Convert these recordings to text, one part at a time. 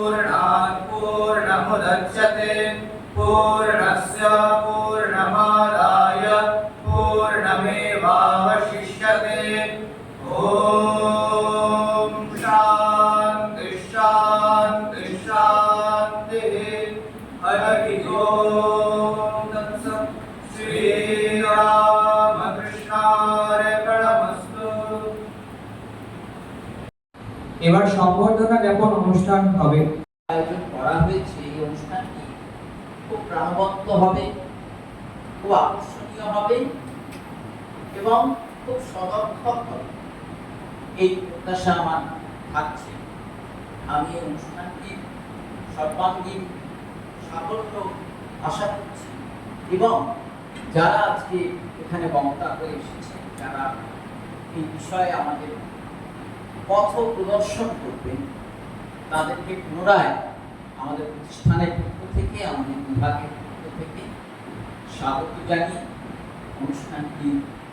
पूर्णात् पूर्णमुदच्यते। पूर्णस्य সংবর্ধনা অনুষ্ঠান হবে। আয়োজন করা হয়েছে, এই অনুষ্ঠানটি খুব প্রাণবন্ত হবে, খুব আকর্ষণীয় হবে এবং খুব সদর্থক হবে। এই প্রত্যাশা আমার থাকছে। আমি এই অনুষ্ঠানটির সর্বাঙ্গীন সাফল্য আশা করছি এবং যারা আজকে এখানে বক্তা হয়ে এসেছে যারা এই বিষয়ে আমাদের পথ প্রদর্শন করবেন তাদেরকে পুনরায় আমাদের প্রতিষ্ঠানের পক্ষ থেকে, আমাদের বিভাগের পক্ষ থেকে স্বাগত জানিয়ে অনুষ্ঠানটি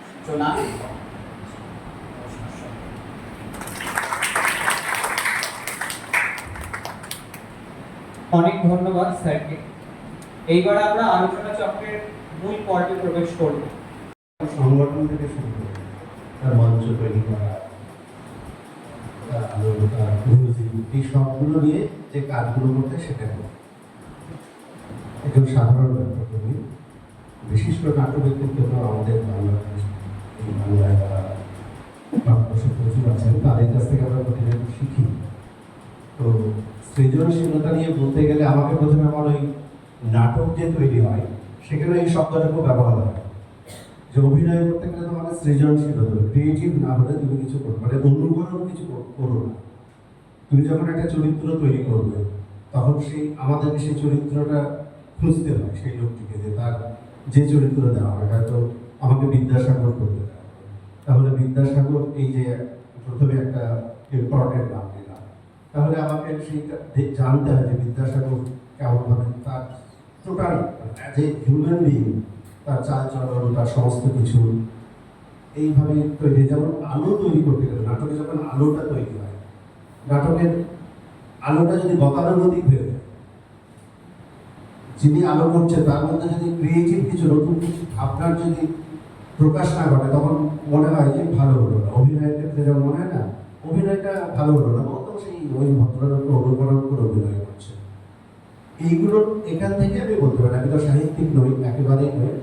সূচনা অনেক ধন্যবাদ স্যারকে। এইবার আমরা আলোচনা চক্রের মূল পর্বে প্রবেশ করব। সংগঠন থেকে শুরু করে তার মঞ্চ তৈরি করা, তার এই সবগুলো নিয়ে যে কাজগুলো করতে সেটা করে। একজন সাধারণ ব্যক্তিত্বী বিশিষ্ট নাটক ব্যক্তিত্ব তো আমাদের বাংলায় ভারতবর্ষে প্রচুর আছেন তাদের কাছ থেকে আমরা প্রতিনিয়ত শিখি। তো সৃজনশীলতা নিয়ে বলতে গেলে আমাকে প্রথমে আমার ওই নাটক যে তৈরি হয়, সেখানে এই শব্দটা খুব ব্যবহার হয়। যে অভিনয় করতে গেলে তোমাকে সৃজনশীল হতে হবে ক্রিয়েটিভ না হলে তুমি কিছু করো মানে অনুকরণ কিছু করো না। তুমি যখন একটা চরিত্র তৈরি করবে, তখন সেই আমাদেরকে সেই চরিত্রটা খুঁজতে হয়, সেই লোকটিকে যে তার যে চরিত্র দেওয়া হয়, হয়তো আমাকে বিদ্যাসাগর করতে দেওয়া তাহলে বিদ্যাসাগর এই যে প্রথমে একটা ইম্পর্টেন্ট নাম দিলাম তাহলে আমাকে সেই জানতে হয় যে বিদ্যাসাগর কেমন ভাবে তার total as a human being তার চাল চলন তার সমস্ত কিছু এইভাবে তৈরি যেমন আলো তৈরি করতে গেলে, নাটকে যখন আলোটা তৈরি হয় নাটকের আলোটা যদি গতানুগতিক হয়ে যায়, যিনি আলো করছে, তার মধ্যে যদি ক্রিয়েটিভ কিছু নতুন কিছু ভাবনার যদি প্রকাশ না ঘটে, তখন মনে হয় যে ভালো হলো না। অভিনয়ের ক্ষেত্রে যেমন মনে হয় না, অভিনয়টা ভালো হলো না ও সেই ওই ভদ্রলোককে অনুকরণ করে অভিনয় করছে। এইগুলো এখান থেকে আমি বলতে পারি আমি তো সাহিত্যিক নই, একেবারেই নই।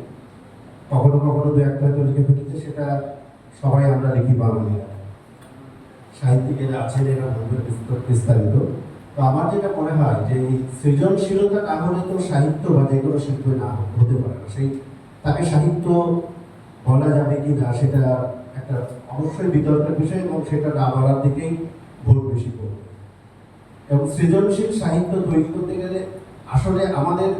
কখনো কখনো দু একটা লিখে ফেলেছে, সেটা সবাই আমরা লিখি বাঙালিরা। সাহিত্যিকেরা আছেন, এরা বলবেন বিস্তার- বিস্তারিত। তো আমার যেটা মনে হয় যে এই সৃজনশীলতা না হলে তো সাহিত্য বা যে কোনো শিল্পে না হতে পারে না। সেই তাকে সাহিত্য বলা যাবে কি না, সেটা একটা অবশ্যই বিতর্কের বিষয় এবং সেটা না বলার দিকেই ভোট বেশি করবে এবং সৃজনশীল সাহিত্য তৈরি করতে গেলে আসলে আমাদের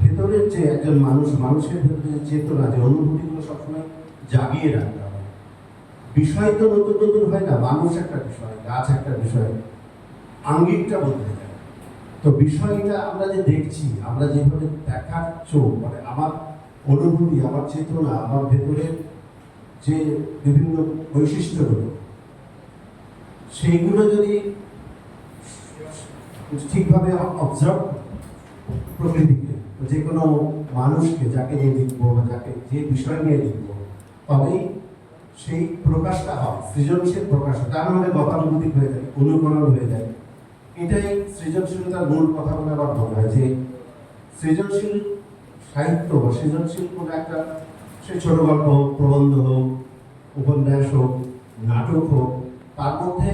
ভেতরের যে একজন মানুষ, মানুষের ভেতরে যে চেতনা, যে অনুভূতিগুলো সবসময় জাগিয়ে রাখতে হবে বিষয় তো নতুন নতুন হয় না, মানুষ একটা বিষয়, গাছ একটা বিষয়, আঙ্গিকটা বদলে যায়। তো বিষয়টা আমরা যে দেখছি, আমরা যেভাবে দেখার চোখ মানে আমার অনুভূতি, আমার চেতনা, আমার ভেতরের যে বিভিন্ন বৈশিষ্ট্যগুলো, সেইগুলো যদি ঠিকভাবে অবজার্ভ প্রকৃতিকে যে কোনো মানুষকে, যাকে নিয়ে লিখব বা যাকে যে বিষয় নিয়ে লিখব তবেই সেই প্রকাশটা হয়, সৃজনশীল প্রকাশ হয়। তা না গতানুগতিক হয়ে যায়, অনুকরণ হয়ে যায় এটাই সৃজনশীলতার মূল কথা বলে আমার মনে হয় যে, সৃজনশীল সাহিত্য বা সৃজনশীল কোনো একটা, সে ছোট গল্প হোক, প্রবন্ধ হোক, উপন্যাস হোক, নাটক হোক, তার মধ্যে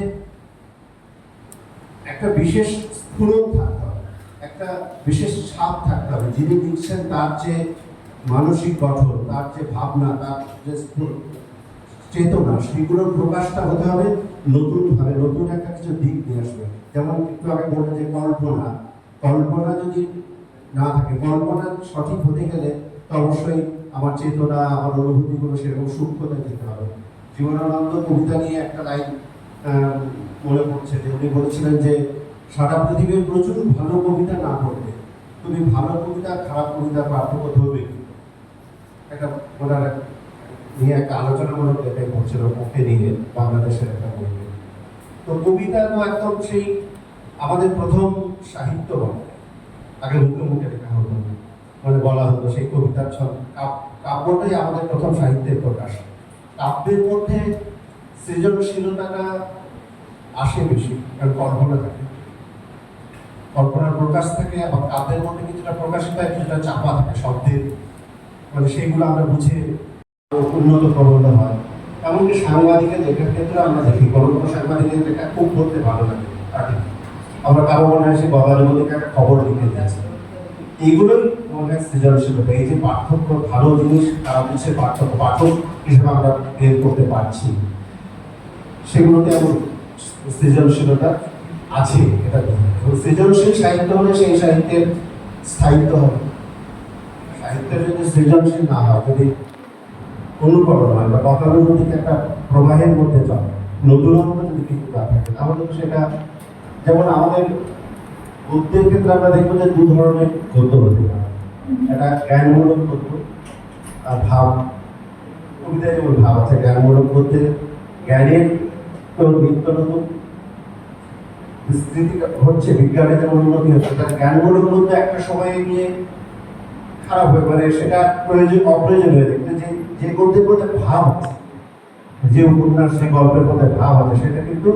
একটা বিশেষ স্ফুরণ থাকতে হবে, একটা বিশেষ ছাপ থাকতে হবে যিনি লিখছেন তার যে মানসিক গঠন, তার যে ভাবনা, তার যে চেতনা সেগুলোর প্রকাশটা হতে হবে নতুনভাবে নতুন একটা কিছু দিক নিয়ে আসবে। যেমন একটু আগে বললেন যে কল্পনা কল্পনা যদি না থাকে, কল্পনা সঠিক হতে গেলে তো অবশ্যই আমার চেতনা, আমার অনুভূতিগুলো সেরকম সূক্ষ্মতা দিতে হবে। জীবনানন্দ কবিতা নিয়ে একটা লাইন মনে পড়ছে যে উনি বলেছিলেন যে, সারা পৃথিবীর প্রচুর ভালো কবিতা না পড়বে তুমি ভালো কবিতা, খারাপ কবিতা পার্থক্য ধরবে? একটা ওনার নিয়ে একটা আলোচনা আলোচনামূলক লেখাই পড়ছিল ওকে নিয়ে বাংলাদেশের একটা বই তো কবিতা তো একদম সেই আমাদের প্রথম সাহিত্য আগে মুখে মুখে লেখা হতো মানে বলা হতো সেই কবিতার কাব্যটাই আমাদের প্রথম সাহিত্যের প্রকাশ। কাব্যের মধ্যে সৃজনশীলতাটা আসে বেশি, কারণ কল্পনা থাকে। কল্পনার প্রকাশ থাকে এবং কাব্যের মধ্যে কিছুটা প্রকাশিত হয়, কিছুটা চাপা থাকে শব্দের। মানে সেইগুলো আমরা বুঝে উন্নত প্রবন্ধ হয়। এমনকি সাংবাদিকের লেখার ক্ষেত্রে আমরা দেখি কোনো কোনো সাংবাদিকের লেখা খুব পড়তে ভালো লাগে। আমরা কারও মনে হয় সে গবারের মধ্যে খবর লিখে দিয়েছে এইগুলোই মনে হয় সৃজনশীলতা। এই যে পার্থক্য, ভালো জিনিস, খারাপ জিনিসের পার্থক্য পাঠক হিসেবে আমরা বের করতে পারছি। সেগুলোতে এমন সৃজনশীলতা আছে, এটা এবং সৃজনশীল সাহিত্য হলে সেই সাহিত্যের স্থায়িত্ব হবে। সাহিত্যের যদি সৃজনশীল না হয়, যদি অনুকরণ হয় বা গতানুগতিক একটা প্রবাহের মধ্যে চলে নতুনত্ব যদি কিছু না থাকে, তাহলে সেটা যেমন আমাদের গদ্যের ক্ষেত্রে আমরা দেখব যে দু ধরনের গদ্য হতে পারে একটা জ্ঞানমূলক গদ্য আর ভাব। কবিতায় যেমন ভাব আছে, জ্ঞানমূলক গদ্যে জ্ঞানের তো নিত্য নতুন বিস্তৃতি হচ্ছে, বিজ্ঞানে যেমন উন্নতি হচ্ছে, তার জ্ঞানমূলক মধ্যে একটা সময়ে গিয়ে খারাপ হয়ে মানে সেটা প্রয়োজন অপ্রয়োজন হয়ে যে গদ্যের মধ্যে ভাব আছে, যে উপন্যাস গল্পের মধ্যে ভাব আছে, সেটা কিন্তু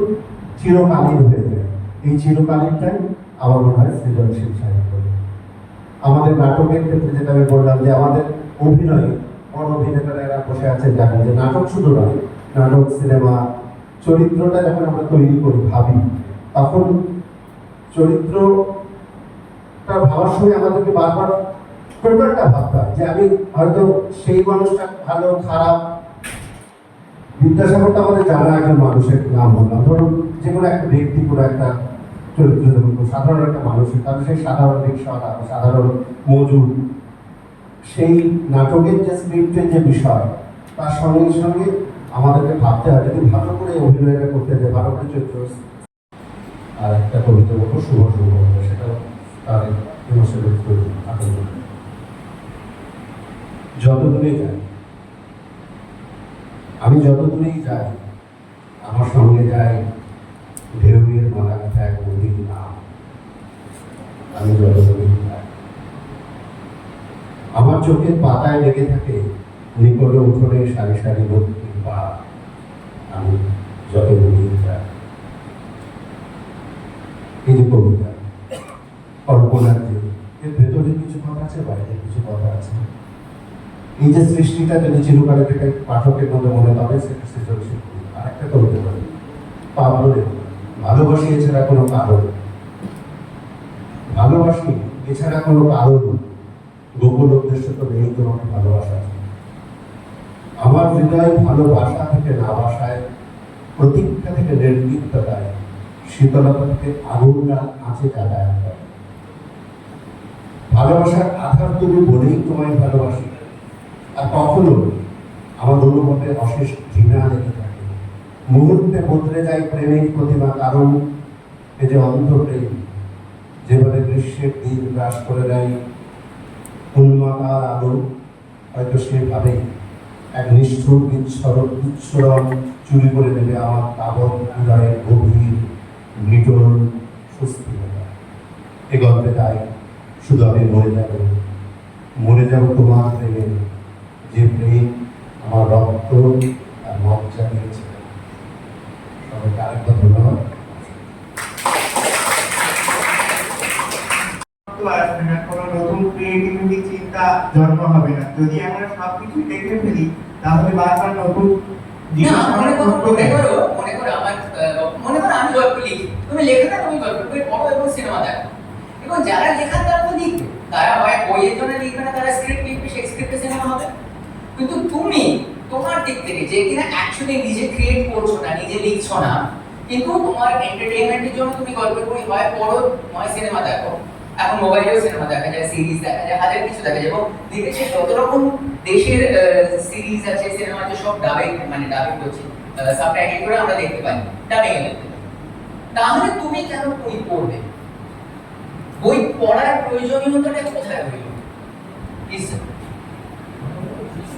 চিরকালীন হয়ে যায়। এই চিরকালীনটাই আমার মনে হয় সৃজনশীল সাহিত্য। আমাদের নাটকের ক্ষেত্রে যেটা আমি বললাম যে আমাদের অভিনয় বড় অভিনেতারা এরা বসে আছে জানেন যে নাটক শুধু নয়, নাটক, সিনেমা, চরিত্রটা যখন আমরা তৈরি করি, ভাবি, তখন চরিত্রটা ভাবার সময় আমাদেরকে বারবার টোটালটা ভাবতে যে আমি হয়তো সেই মানুষটা ভালো, খারাপ। বিদ্যাসাগরটা আমাদের জানা একজন মানুষের নাম বললাম ধরুন যে কোনো একটা ব্যক্তি, কোনো একটা চরিত্র সাধারণ একটা মানুষের তাহলে সেই সাধারণ রিক্সাওয়ালা সাধারণ মজুর, সেই নাটকের যে স্ক্রিপ্টের যে বিষয়, তার সঙ্গে সঙ্গে আমাদেরকে ভাবতে হয় যদি ভালো করে অভিনয়টা করতে যায়, ভালো করে চরিত্র আর একটা কবিতা বলব শুভ শুভ সেটাও তার ইমোশনের যত দূরে যাই, আমি যত দূরেই যাই, আমার সঙ্গে যাই, ঢেউয়ের মালা এক নদীর নাম আমি যত দূরেই যাই, আমার চোখের পাতায় লেগে থাকে নিকটে উঠোনে সারি সারি লক্ষ্মীর পা আমি যত দূরেই যাই যে কবিতা কল্পনার যে এর ভেতরে কিছু কথা আছে বাইরে কিছু কথা আছে যে সৃষ্টিটা যদি চিরকালে থেকে পাঠকের মধ্যে মনে হবে সেটা কবিতা বলি পাবলের ভালোবাসি এছাড়া কোনো কারণ ভালোবাসি এছাড়া কোনো কারণ গোপন উদ্দেশ্য তো নেই তোমাকে ভালোবাসা। আমার হৃদয় ভালোবাসা থেকে না বাসায়, প্রতীক্ষা থেকে নির্লিপ্ততায় শীতলতা থেকে আগুন আছে করে ভালোবাসার আধার তুমি বলেই তোমায় ভালোবাসি। আর কখনো আমার অনুভবে অশেষ ঘৃণা লেগে থাকে। মুহূর্তে বদলে যায় প্রেমের প্রতিমা, কারণ এ যে অন্ধ যেভাবে গ্রীষ্মের দিন গ্রাস করে দেয় উন্মাতার আলো হয়তো সেভাবেই এক নিষ্ঠুর বিচ্ছর বিচ্ছরণ চুরি করে নেবে আমার তাবৎ হৃদয়ের গভীর, নিটল সুস্থিরতা এ গল্পে তাই শুধু আমি মরে যাব। মরে যাব তোমার প্রেমে। যে প্রেম আমার রক্ত আর মজ্জা দিয়েছে সবাইকে আরেকবার ধন্যবাদ। আসবে না কোনো নতুন ক্রিয়েটিভিটি চিন্তা জন্ম হবে না যদি আমরা সবকিছু দেখে ফেলি তাহলে বারবার নতুন মনে মনে মনে আমি গল্প লিখি। তুমি লেখো না, তুমি গল্প পড়ো এবং সিনেমা দেখো। এবং যারা লেখার তারা তো লিখবে। তারা হয় বইয়ের জন্য লিখবে না, তারা স্ক্রিপ্ট লিখবে, সেই স্ক্রিপ্টে সিনেমা হবে। কিন্তু তুমি তোমার দিক থেকে যে কিনা অ্যাকচুয়ালি নিজে ক্রিয়েট করছ না, নিজে লিখছো না, কিন্তু তোমার এন্টারটেইনমেন্টের জন্য তুমি গল্পের বই হয় পড়ো নয় সিনেমা দেখো। এখন মোবাইলেও সিনেমা দেখা যায় সিরিজ দেখা যায়, হাজার কিছু দেখা যায়, এবং বিদেশে যত রকম দেশের সিরিজ আছে সিনেমা আছে, সব ডাবিং মানে ডাবিং করছে। সাবটাইটেল করে আমরা দেখতে পাই ডাবিং দেখতে তাহলে তুমি কেন বই পড়বে? বই পড়ার প্রয়োজনীয়তাটা কোথায় রইল প্লিজ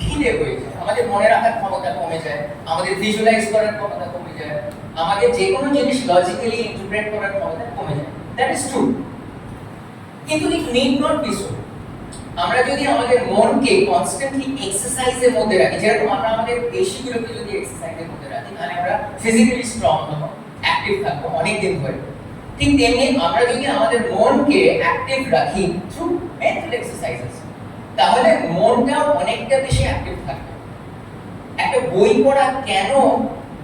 ঢিলে হয়ে যায়। আমাদের মনে রাখার ক্ষমতা কমে যায়, আমাদের ভিজুয়ালাইজ করার ক্ষমতা কমে যায়, আমাদের যে কোনো জিনিস লজিক্যালি ইন্টারপ্রেট করার ক্ষমতা কমে যায়। দ্যাট ইজ ট্রু কিন্তু it need not be so আমরা যদি আমাদের মনকে কনস্ট্যান্টলি এক্সারসাইজের মধ্যে রাখি, যেরকম আমরা আমাদের পেশিগুলোকে যদি এক্সারসাইজের মধ্যে রাখি, তাহলে আমরা ফিজিক্যালি স্ট্রং হব অ্যাক্টিভ থাকব অনেক দিন ধরে। ঠিক তেমনি আমরা যদি আমাদের মনকে অ্যাক্টিভ রাখি থ্রু মেন্টাল এক্সারসাইজেস তাহলে মনটাও অনেকটা বেশি অ্যাক্টিভ থাকবে। একটা বই পড়া কেন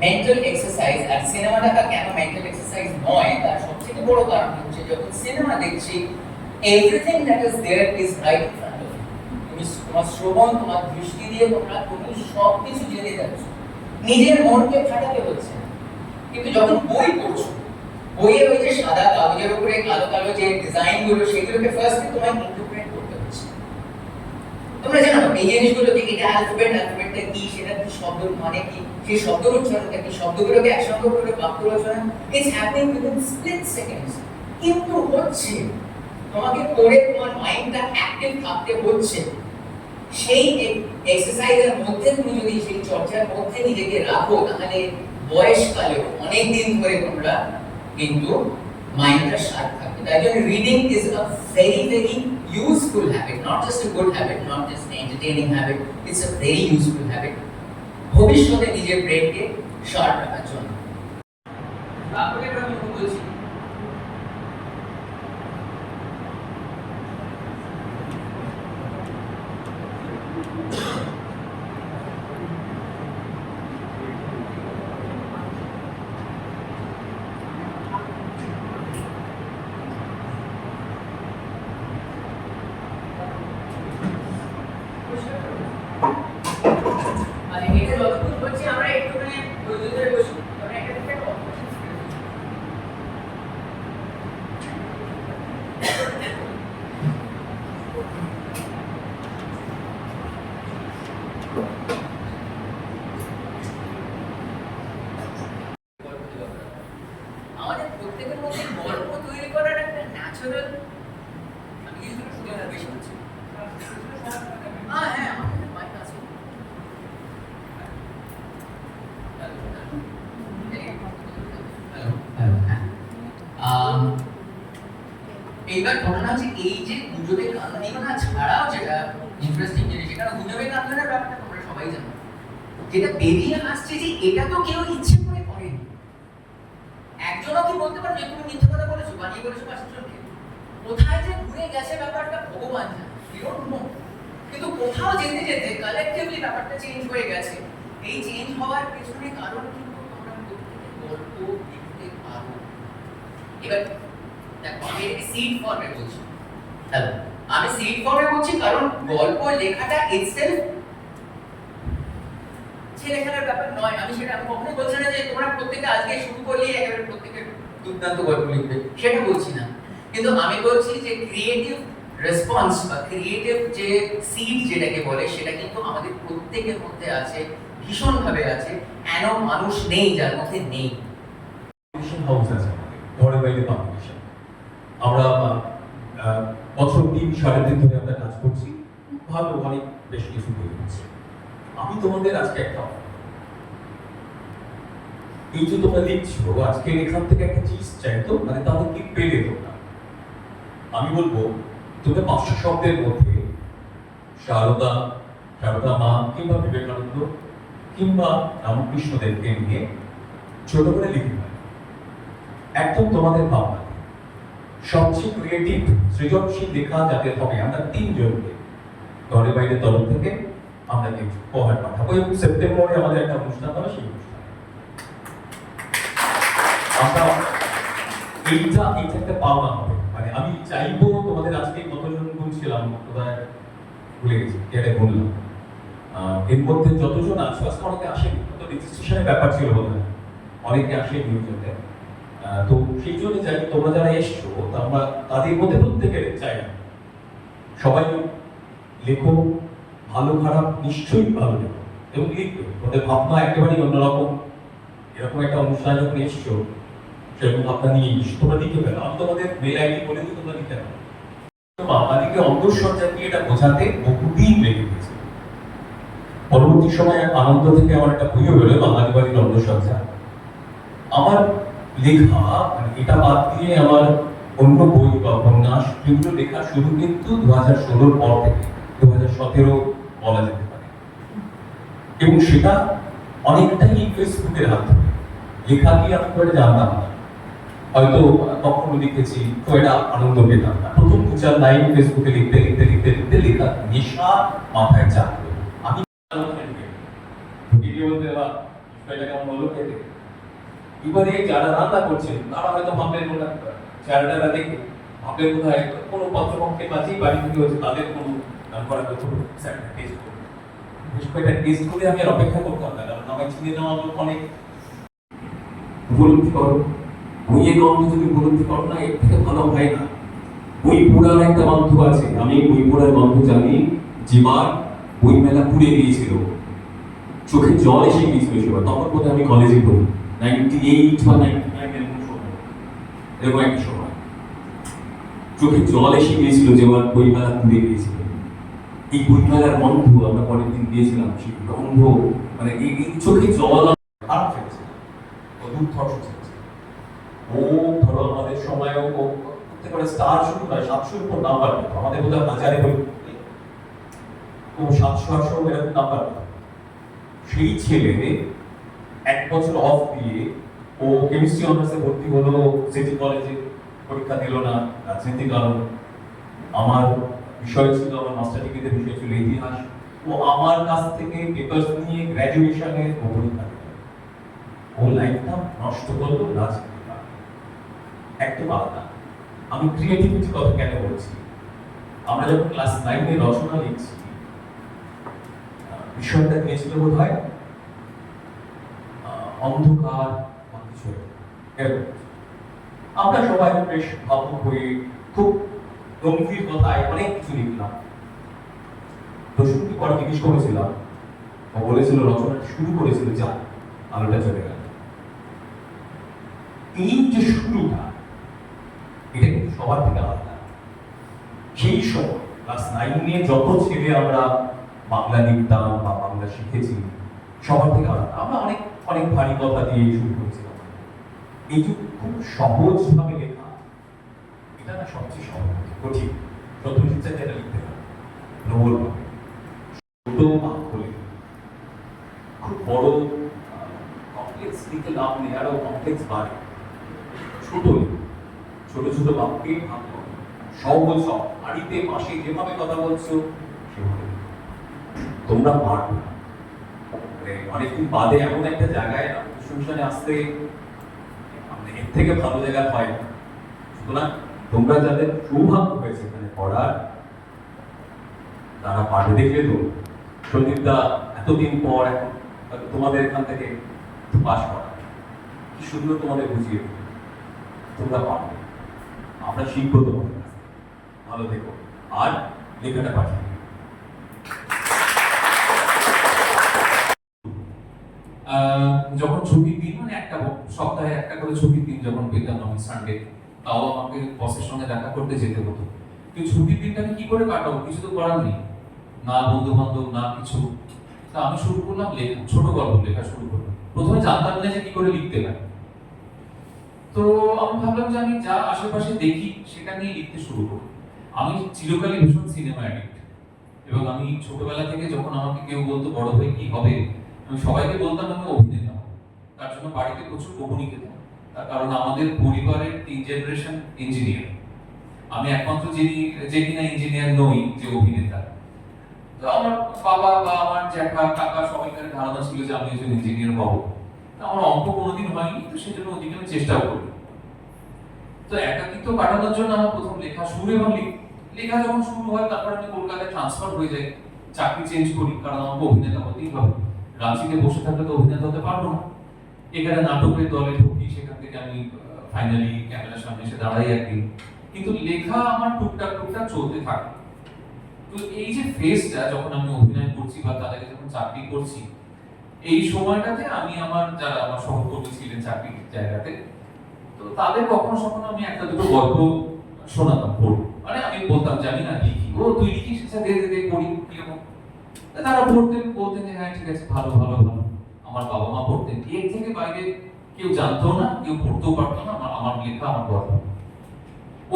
মেন্টাল এক্সারসাইজ আর সিনেমা দেখা কেন মেন্টাল এক্সারসাইজ নয়, তার সবথেকে বড় কারণ হচ্ছে যখন সিনেমা দেখছি everything that is there is right in front of তুমি তোমার শ্রবণ, তোমার দৃষ্টি দিয়ে তোমরা তুমি সব কিছু জেনে যাচ্ছ। নিজের মনকে ফাটাতে হচ্ছে। কিন্তু যখন বই পড়ছো বইয়ের ওই যে সাদা কাগজের উপরে কালো কালো যে ডিজাইনগুলো, সেগুলোকে ফার্স্ট তোমায় হচ্ছে তোমরা জানো, এই জিনিসগুলোকে এটা অ্যালফাবেট অ্যালফাবেটটা কি, সেটা কি শব্দ মানে কি? সেই শব্দের উচ্চারণটা কি? শব্দগুলোকে একসঙ্গে করে বাক্য রচনা? It's happening within split seconds কিন্তু হচ্ছে, তোমাকে পড়ে তোমার মাইন্ডটা অ্যাক্টিভ থাকতে হচ্ছে। সেই এক্সারসাইজের মধ্যে তুমি যদি সেই চর্চার মধ্যে নিজেকে রাখো, তাহলে বয়সকালেও অনেক দিন ধরে তোমরা কিন্তু মাইন্ডটা শার্প থাকবে। তাই জন্য reading is a very very useful habit not just a good habit not just entertaining habit it's a very useful habit ভবিষ্যতে নিজের ব্রেনকে শার্প রাখার জন্য ঘুরে গেছে ব্যাপারটা, ভগবান. কিন্তু কোথাও যেতে যেতে কালেকটিভলি ব্যাপারটা চেঞ্জ হয়ে গেছে। এই চেঞ্জ হওয়ার কারণ কিন্তু প্রত্যেকে গল্প লিখতে এবার দেখো, আমি এটাকে সিড ফর্মে বলছি। হ্যালো, আমি সিড ফর্মে বলছি কারণ গল্প লেখাটা ইটসেলফ ছেলে খেলার ব্যাপার নয়। আমি সেটা আমি কখনোই বলছি না যে তোমরা প্রত্যেকে আজকে শুরু করলে একেবারে প্রত্যেকে দুর্দান্ত গল্প লিখবে। সেটা বলছি না। কিন্তু আমি বলছি যে ক্রিয়েটিভ রেসপন্স বা ক্রিয়েটিভ যে সিড যেটাকে বলে, সেটা কিন্তু আমাদের প্রত্যেকের মধ্যে আছে, ভীষণভাবে আছে। এন মানুষ নেই, যার মধ্যে নেই? ঘরে বাইরে আমরা বছর তিন সাড়ে তিন ধরে আমরা কাজ করছি, ভালো, অনেক বেশ কিছু তৈরি হচ্ছে আমি তোমাদের আজকে একটা। এই যে তোমরা লিখছো আজকে এখান থেকে একটা চিজ চাইতো মানে তাহলে কি পেলে তোমরা। আমি বলব তোমরা পাঁচশো শব্দের মধ্যে শারদা শারদা মা কিংবা বিবেকানন্দ কিংবা রামকৃষ্ণদেবকে নিয়ে ছোট করে লিখতে পারে একদম তোমাদের ভাবনা সবচেয়ে ক্রিয়েটিভ সৃজনশীল লেখা যাদের হবে, আমরা তিনজনকে, ঘরে বাইরে তরফ থেকে আমরা কিন্তু উপহার পাঠাবো। এবং সেপ্টেম্বরে আমাদের একটা অনুষ্ঠান হবে, সেই অনুষ্ঠানে। আমরা এইটা এইটা একটা পাওনা হবে। আমি চাইব তোমাদের আজকে কতজন বলছিলাম কোথায় ভুলে গেছি এটা বললাম। এর মধ্যে যতজন আছো আজকে অনেকে আসেনি তো রেজিস্ট্রেশনের ব্যাপার ছিল বোধ অনেকে আসে আহ, তো সেই জন্য জানি তোমরা যারা এসছো আমরা তাদের মধ্যে প্রত্যেকের চাই না। সবাই লেখো ভালো খারাপ নিশ্চয়ই ভালো লেখো এবং লিখবে তোমাদের ভাবনা একেবারেই অন্যরকম। এরকম একটা অনুষ্ঠান যখন এসছো সেরকম ভাবনা নিয়ে এসছো তোমরা লিখে ফেলো। আমি তোমাদের মেল আইডি বলে দিই, তোমরা লিখে নাও আমাদেরকে অন্তঃসজ্জা দিয়ে এটা বোঝাতে বহুদিন লেগে গেছে। পরবর্তী সময়ে আনন্দ থেকে আমার একটা বইও বেরোয়, বাঙালি বাড়ির অন্তঃসজ্জা আমার লেখা মানে এটা বাদ দিয়ে আমার অন্য বই বা উপন্যাস এগুলো লেখা শুরু কিন্তু দু হাজার ষোলোর পর থেকে দু হাজার সতেরো বলা যেতে পারে। এবং সেটা অনেকটাই ফেসবুকের হাত ধরে। লেখা কি আমি করে জানতাম না। হয়তো কখনো লিখেছি তো আনন্দ পেতাম না। প্রথম দু চার লাইন ফেসবুকে লিখতে লিখতে লিখতে লিখতে লেখা নেশা মাথায় চাপলো। আমি এবারে যারা রান্না করছেন, তারা হয়তো ভাবলেন চেহারাটা দেখে ভাবলেন কোনো পত্রপক্ষের কাছেই বাড়ি থেকে হচ্ছে তাদের কোনো নাম করা একটা টেস্ট টেস্ট করে আমি অপেক্ষা করতাম না, কারণ আমার চিনে নেওয়া অনেক। উপলব্ধি করো। বইয়ের গন্ধ যদি উপলব্ধি করো না, এর থেকে ভালো হয় না। বই একটা আছে, আমি বই জানি বই মেলা পুড়ে গিয়েছিল। চোখে জল এসে গিয়েছিল সেবার। তখন আমি কলেজে পড়ি। নাইনটি এইট বা নাইনটি নাইন এরকম সময়। এরকম একটা সময়। চোখে জল এসে গিয়েছিল যেবার বই মেলা পুড়ে গিয়েছিল। এই বই মেলার গন্ধ আমরা পরের দিন গিয়েছিলাম, সেই মানে এই চোখে জল খারাপ ফেলেছে দুর্ধর্ষ ও ধরো আমাদের সময়ও ও করতে পারে স্টার শুরু হয় সাতশোর উপর নাম্বার আমাদের বোধহয় হাজারে বই ও সাতশো, আটশো এরকম নাম্বার সেই ছেলে এক বছর অফ দিয়ে ও কেমিস্ট্রি অনার্সে ভর্তি হলো সিটি কলেজে পরীক্ষা দিল না, রাজনীতি কারণ আমার বিষয় ছিল, আমার মাস্টার ডিগ্রিতে বিষয় ছিল ইতিহাস। ও আমার কাছ থেকে পেপার্স নিয়ে গ্র্যাজুয়েশনে ও পরীক্ষা ও লাইফটা নষ্ট করল রাজনীতি একদম আলাদা। আমি ক্রিয়েটিভিটি কথা কেন বলছি? আমরা যখন ক্লাস নাইনে রচনা লিখছি বিষয়টা দিয়েছিল বোধ হয় অন্ধকার বা কিছু আমরা সবাই বেশ ভাবুক হয়ে খুব গম্ভীর কথায় অনেক কিছু লিখলাম। প্রশ্নটি পরে জিজ্ঞেস করেছিলাম বলেছিল রচনাটি শুরু করেছিল, যা, আলোটা চলে গেল। এই যে শুরুটা সবার থেকে আলাদা। সেই সময় ক্লাস নাইনে যত ছেলে আমরা বাংলা লিখতাম বা বাংলা শিখেছি, সবার থেকে আলাদা। আমরা অনেক অনেক ভারী কথা দিয়ে শুরু করেছিলাম। এই যে খুব সহজ ভাবে লেখা, এটা না সবচেয়ে সহজ, কঠিন। প্রথম শিক্ষাতে এটা লিখতে হবে প্রবল ছোট বাক্য লিখতে খুব বড় কমপ্লেক্স লিখে লাভ নেই, আরও কমপ্লেক্স বাড়ে। ছোট বাক্যে ভাগ করো সহজ সব। বাড়িতে, পাশে যেভাবে কথা বলছো, সেভাবে। তোমরা পারবে মানে অনেকদিন বাদে এমন একটা জায়গায় প্রশংসনে আসতে মানে এর থেকে ভালো জায়গা হয় না। সুতরাং তোমরা যাদের সৌভাগ্য হয়েছে এখানে পড়ার, তারা পারবে দেখলে তো সন্দীপদা এতদিন পর এখন তোমাদের এখান থেকে পাশ করা। কি সুন্দর তোমাদের বুঝিয়ে তোমরা পারবে। আমরা শিখব থেকে। ভালো দেখো আর লেখাটা পাঠিয়ে যখন ছুটির দিন মানে একটা সপ্তাহে একটা করে ছুটির দিন যখন পেতাম আমি সানডে তাও আমাকে বসের সঙ্গে দেখা করতে যেতে হতো। কিন্তু ছুটির দিনটা আমি কি করে কাটাবো? কিছু তো করার নেই। না বন্ধু বান্ধব না কিছু। তা আমি শুরু করলাম লেখা ছোট গল্প লেখা শুরু করলাম। প্রথমে জানতাম না যে কি করে লিখতে হয়। তো আমি ভাবলাম যে আমি যা আশেপাশে দেখি, সেটা নিয়ে লিখতে শুরু করি। আমি চিরকালই ভীষণ সিনেমা অ্যাডিক্ট এবং আমি ছোটবেলা থেকে যখন আমাকে কেউ বলতো, বড় হয়ে কি হবে? আমি সবাইকে বলতাম আমি অভিনেতা। তার জন্য বাড়িতে প্রচুর বকুনি খেতাম। তার কারণ আমাদের পরিবারের তিন জেনারেশন ইঞ্জিনিয়ার আমি একমাত্র যিনি যে কিনা ইঞ্জিনিয়ার নই, যে অভিনেতা। তো আমার বাবা বা আমার জ্যাঠা, কাকা সবাইকার ধারণা ছিল যে আমি একজন ইঞ্জিনিয়ার হব। আমার অঙ্ক কোনোদিন হয়নি, তো সেজন্য ওদিকে আমি চেষ্টাও করি তো একাকিত্ব কাটানোর জন্য আমার প্রথম লেখা শুরু এবং লেখা যখন শুরু হয়, তারপর আমি কলকাতায় ট্রান্সফার হয়ে যাই, চাকরি চেঞ্জ করি, কারণ আমাকে অভিনেতা হতেই হবে। রাঁচিতে বসে থাকলে তো অভিনেতা হতে পারব না। এখানে নাটকের দলে ঢুকি, সেখান থেকে আমি ফাইনালি ক্যামেরার সামনে এসে দাঁড়াই একদিন। কিন্তু লেখা আমার টুকটাক টুকটাক চলতে থাকে। তো এই যে ফেজটা যখন আমি অভিনয় করছি বা তাদেরকে যখন চাকরি করছি এই সময়টাতে আমি আমার যারা আমার সহকর্মী ছিলেন চাকরির জায়গাতে, তো তাদের কখনো কখনো আমি একটা দুটো গল্প শোনাতাম পড়ি। মানে আমি বলতাম যে আমি না, লিখি। ও, তুই লিখিস আচ্ছা দে দে পড়ি কীরকম তারা পড়তেন, বলতেন যে হ্যাঁ ঠিক আছে, ভালো ভালো ভালো। আমার বাবা মা পড়তেন। এর থেকে বাইরে কেউ জানতো না, কেউ পড়তেও পারতো না, আমার আমার লেখা, আমার গল্প।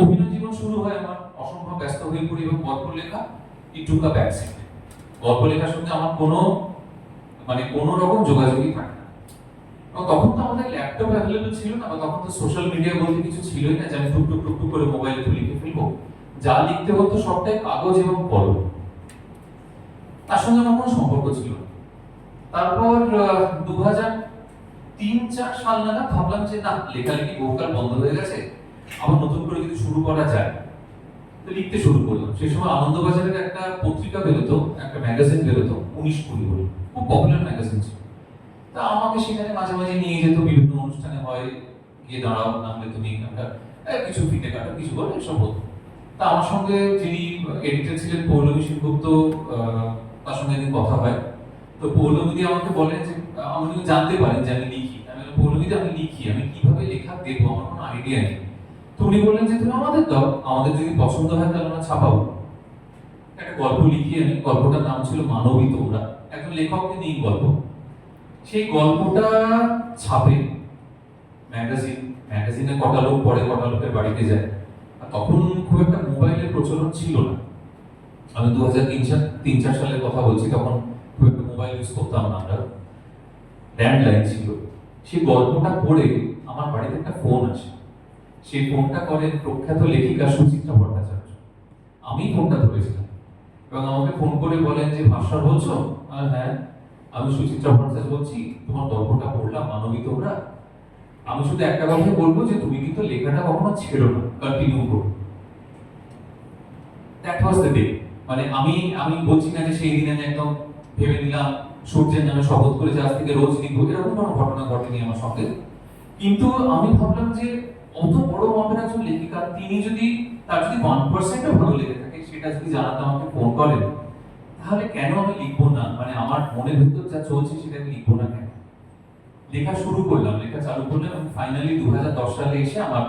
অভিনয় জীবন শুরু হয় আমার অসম্ভব ব্যস্ত হয়ে পড়ি এবং গল্প লেখা ইটুকা ব্যাকসিট গল্প লেখার সঙ্গে আমার কোনো মানে কোনো রকম যোগাযোগই থাকে না। তখন তো আমাদের ল্যাপটপ অ্যাভেলেবল ছিল না, বা তখন তো সোশ্যাল মিডিয়া বলতে কিছু ছিলই না, যে আমি টুক টুক টুক টুক করে মোবাইলে তো লিখে ফেলব। যা লিখতে হতো সবটাই কাগজ এবং কলম। তার সঙ্গে আমার কোনো সম্পর্ক ছিল তারপর দু হাজার তিন, চার সাল নাগাদ ভাবলাম যে না, লেখালেখি বহুকাল বন্ধ হয়ে গেছে, আবার নতুন করে যদি শুরু করা যায়। তো লিখতে শুরু করলাম। সেই সময় আনন্দবাজারের একটা পত্রিকা বেরোতো, একটা ম্যাগাজিন বেরোতো, উনিশ কুড়ি বলে। খুব পপুলার ম্যাগাজিন ছিল? তা আমাকে সেখানে মাঝে মাঝে নিয়ে যেত, বিভিন্ন অনুষ্ঠানে হয়, গিয়ে দাঁড়াও নাহলে তুমি একটা কিছু ফিতে কাটো, কিছু বলে, এসব হতো তা আমার সঙ্গে যিনি এডিটর ছিলেন, পৌলমী সেনগুপ্ত তার সঙ্গে একদিন কথা হয়। তো পৌলমীদি আমাকে বলেন যে আমি জানতে পারেন যে আমি লিখি। আমি পৌলমীদি, আমি লিখি, আমি কীভাবে লেখা দেবো? আমার কোনো আইডিয়া নেই। তো উনি বললেন যে, তুমি আমাদের দাও, আমাদের যদি পছন্দ হয় তাহলে আমরা ছাপাবো। একটা গল্প লিখি আমি, গল্পটার নাম ছিল মানবী তোমরা। একজন লেখককে নিয়ে গল্প। সেই গল্পটা ছাপে। ম্যাগাজিন। ম্যাগাজিনে কটা লোক পড়ে কটা লোকের বাড়িতে যায়। আর তখন খুব একটা মোবাইলের প্রচলন ছিল না। আমি দু হাজার তিন চার তিন চার সালের কথা বলছি, তখন খুব একটা মোবাইল ইউজ করতাম না আমরা। ল্যান্ডলাইন ছিল। সেই গল্পটা পড়ে আমার বাড়িতে একটা ফোন আসে। সেই ফোনটা করেন প্রখ্যাত লেখিকা সুচিত্রা ভট্টাচার্য। আমি ফোনটা ধরেছিলাম। এবং আমাকে ফোন করে বলেন যে, ভাস্কর বলছো? হ্যাঁ আমি সুচিত্রা ভট্টাচার্য বলছি, তোমার গল্পটা পড়লাম মানবী তোমরা? আমি শুধু একটা কথাই বলব যে তুমি কিন্তু লেখাটা কখনো ছেড়ো না কন্টিনিউ করো। দ্যাট ওয়াজ দ্য ডে মানে আমি আমি বলছি না যে সেই দিন আমি একদম ভেবে নিলাম, সূর্যের নামে শপথ করে যে আজ থেকে রোজ লিখব, এরকম কোনো ঘটনা ঘটেনি আমার সঙ্গে। কিন্তু আমি ভাবলাম যে অত বড় মাপের একজন লেখিকা, তিনি যদি তার যদি ওয়ান পার্সেন্টও ভালো লেগে থাকে, সেটা যদি জানাতে আমাকে ফোন করেন তাহলে কেন আমি লিখব না? মানে আমার মনের ভেতর যা চলছে সেটা আমি লিখব না কেন? লেখা শুরু করলাম, লেখা চালু করলাম এবং ফাইনালি দু সালে এসে আমার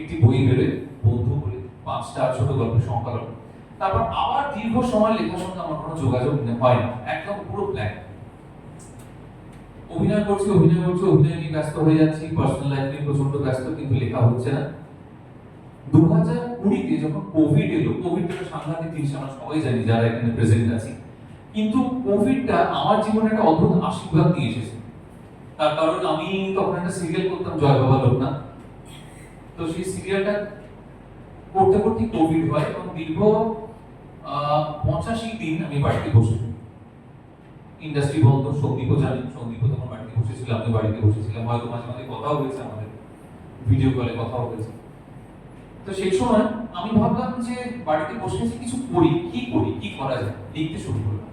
একটি বই বেরোয়, বন্ধু বলে। পাঁচটা ছোট গল্পের সংকলন তারপর আবার দীর্ঘ সময় লেখার সঙ্গে আমার কোনো যোগাযোগ হয় না। একদম পুরো ব্ল্যাক অভিনয় করছি অভিনয় করছি, অভিনয় নিয়ে ব্যস্ত হয়ে যাচ্ছি। পার্সোনাল লাইফ নিয়ে প্রচণ্ড ব্যস্ত, কিন্তু লেখা হচ্ছে না। দু হাজার কুড়িতে, যখন কোভিড এলো কোভিড একটা সাংঘাতিক জিনিস, আমরা সবাই জানি, যারা এখানে প্রেজেন্ট আছি। কিন্তু কোভিডটা আমার জীবনে একটা অদ্ভুত আশীর্বাদ দিয়ে এসেছে। তার কারণ আমি তখন একটা সিরিয়াল করতাম, জয় বাবা লোকনাথ। তো সেই সিরিয়ালটা করতে করতে কোভিড হয় এবং দীর্ঘ পঁচাশি দিন আমি বাড়িতে বসে ইন্ডাস্ট্রি বন্ধ, সন্দীপও জানি, সন্দীপও তখন বাড়িতে বসেছিলাম আমি বাড়িতে বসেছিলাম। হয়তো মাঝে মাঝে কথাও হয়েছে আমাদের ভিডিও কলে কথাও হয়েছে। তো সেই সময় আমি ভাবলাম যে বাড়িতে বসে কিছু করি, কি করি, কি করা যায়? লিখতে শুরু করলাম।